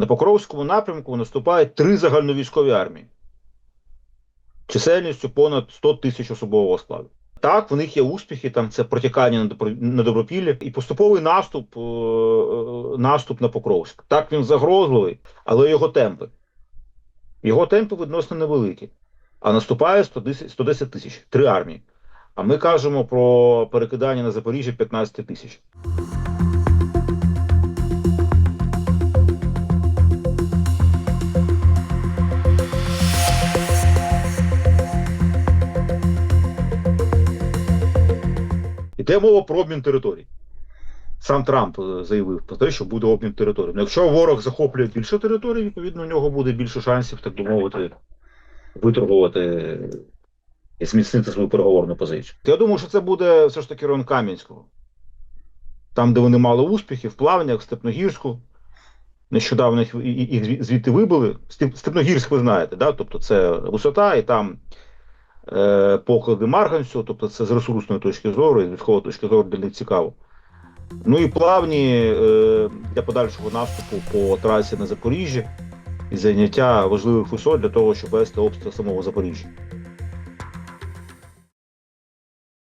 На Покровському напрямку наступають три загальновійськові армії чисельністю понад 100 тисяч особового складу. Так, в них є успіхи, там це протікання на Добро- Добропіллі і поступовий наступ, е, е, наступ на Покровськ. Так він загрозливий, але його темпи. Його темпи відносно невеликі. А наступає 110 110 тисяч, три армії. А ми кажемо про перекидання на Запоріжжя 15 тисяч. Іде мова про обмін територій. Сам Трамп е, заявив про те, що буде обмін територій. Ну, Якщо ворог захоплює більше територій, відповідно, у нього буде більше шансів, так би мовити, виторгувати і зміцнити свою переговорну позицію. Я думаю, що це буде все ж таки район Кам'янського. Там, де вони мали успіхи, в плавнях, в Степногірську. Нещодавно їх, звідти вибили. Степ- Степногірськ, ви знаєте, да? тобто це висота, і там поклади Марганцю, тобто це з ресурсної точки зору, і з військової точки зору для них цікаво. Ну і плавні е, для подальшого наступу по трасі на Запоріжжі і зайняття важливих висот для того, щоб вести обстріл самого Запоріжжя.